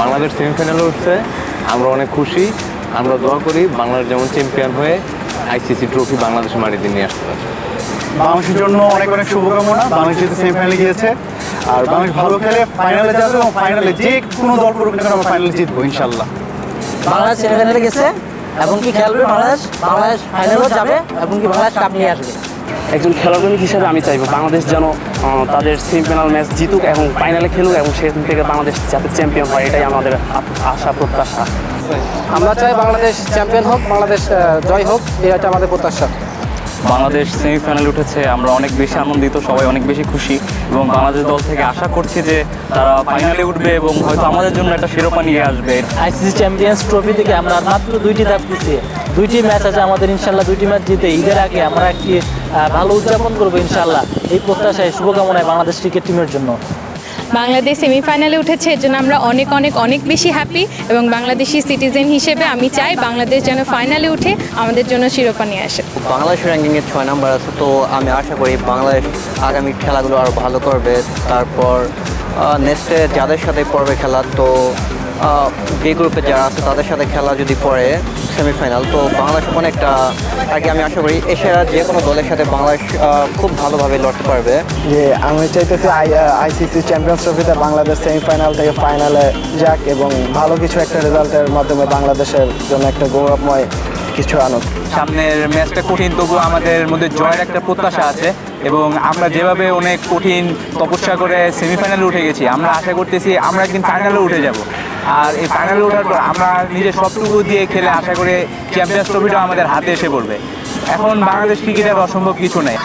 বাংলাদেশ সেমিফাইনালে উঠছে। আমরা অনেক খুশি। আমরা দোয়া করি বাংলাদেশ যেমন চ্যাম্পিয়ন হয়ে আইসিসি ট্রফি বাংলাদেশের মাটিতে নিয়ে আসতে পারে বাংলাদেশের জন্য অনেক অনেক শুভকামনা। বাংলাদেশ যেহেতু সেমিফাইনালে গিয়েছে আর বাংলাদেশ ভালো খেলে ফাইনালে যাবে এবং ফাইনালে যে কোনো দল করুক না আমরা ফাইনালে জিতবো ইনশাল্লাহ। বাংলাদেশ সেমিফাইনালে গেছে এবং কি খেলবে বাংলাদেশ বাংলাদেশ ফাইনালও যাবে এবং কি বাংলাদেশ কাপ নিয়ে আসবে। একজন খেলাপ্রেমিক হিসেবে আমি চাইব বাংলাদেশ যেন তাদের সেমিফাইনাল ম্যাচ জিতুক এবং ফাইনালে খেলুক এবং সেখান থেকে বাংলাদেশ যাতে চ্যাম্পিয়ন হয়, এটাই আমাদের আশা, প্রত্যাশা। আমরা চাই বাংলাদেশ চ্যাম্পিয়ন হোক, বাংলাদেশ জয় হোক এটা আমাদের প্রত্যাশা। বাংলাদেশ সেমিফাইনালে উঠেছে, আমরা অনেক বেশি আনন্দিত, সবাই অনেক বেশি খুশি এবং বাংলাদেশ দল থেকে আশা করছি যে তারা ফাইনালে উঠবে এবং হয়তো আমাদের জন্য একটা শিরোপা নিয়ে আসবে। আইসিসি চ্যাম্পিয়ন্স ট্রফি থেকে আমরা মাত্র দুইটি ধাপ দিচ্ছি দুইটি ম্যাচ আছে আমাদের ইনশাল্লাহ দুইটি ম্যাচ জিতে ঈদের আগে আমরা একটি ভালো উদযাপন করব ইনশাল্লাহ এই প্রত্যাশায় শুভকামনায় বাংলাদেশ ক্রিকেট টিমের জন্য। বাংলাদেশ সেমিফাইনালে উঠেছে, এর জন্য আমরা অনেক অনেক অনেক বেশি হ্যাপি এবং বাংলাদেশি সিটিজেন হিসেবে আমি চাই বাংলাদেশ যেন ফাইনালে উঠে আমাদের জন্য শিরোপা নিয়ে আসে। বাংলাদেশ র্যাঙ্কিংয়ে ছয় নাম্বার আছে, তো আমি আশা করি বাংলাদেশ আগামী খেলাগুলো আরও ভালো করবে। তারপর নেক্সটে যাদের সাথে পড়বে খেলা, তো বি গ্রুপে যারা আছে তাদের সাথে খেলা যদি পড়ে সেমিফাইনাল তো বাংলাদেশ অনেকটা আর কি আমি আশা করি এছাড়া যে কোনো দলের সাথে বাংলাদেশ খুব ভালোভাবে লড়তে পারবে। যে আমি চাইতেছি আইসিসি চ্যাম্পিয়ন্স ট্রফিতে বাংলাদেশ সেমিফাইনাল থেকে ফাইনালে যাক এবং ভালো কিছু একটা রেজাল্টের মাধ্যমে বাংলাদেশের জন্য একটা গৌরবময় কিছু আনুক। সামনের ম্যাচটা কঠিন তবুও আমাদের মধ্যে জয়ের একটা প্রত্যাশা আছে এবং আমরা যেভাবে অনেক কঠিন তপস্যা করে সেমিফাইনালে উঠে গেছি আমরা আশা করতেছি আমরা একদিন ফাইনালে উঠে যাব। আর এই ফাইনালে ওঠার পর আমরা নিজের সবটুকু দিয়ে খেলে আশা করে চ্যাম্পিয়ন্স ট্রফিটাও আমাদের হাতে এসে পড়বে। এখন বাংলাদেশ ক্রিকেটের অসম্ভব কিছু নেই।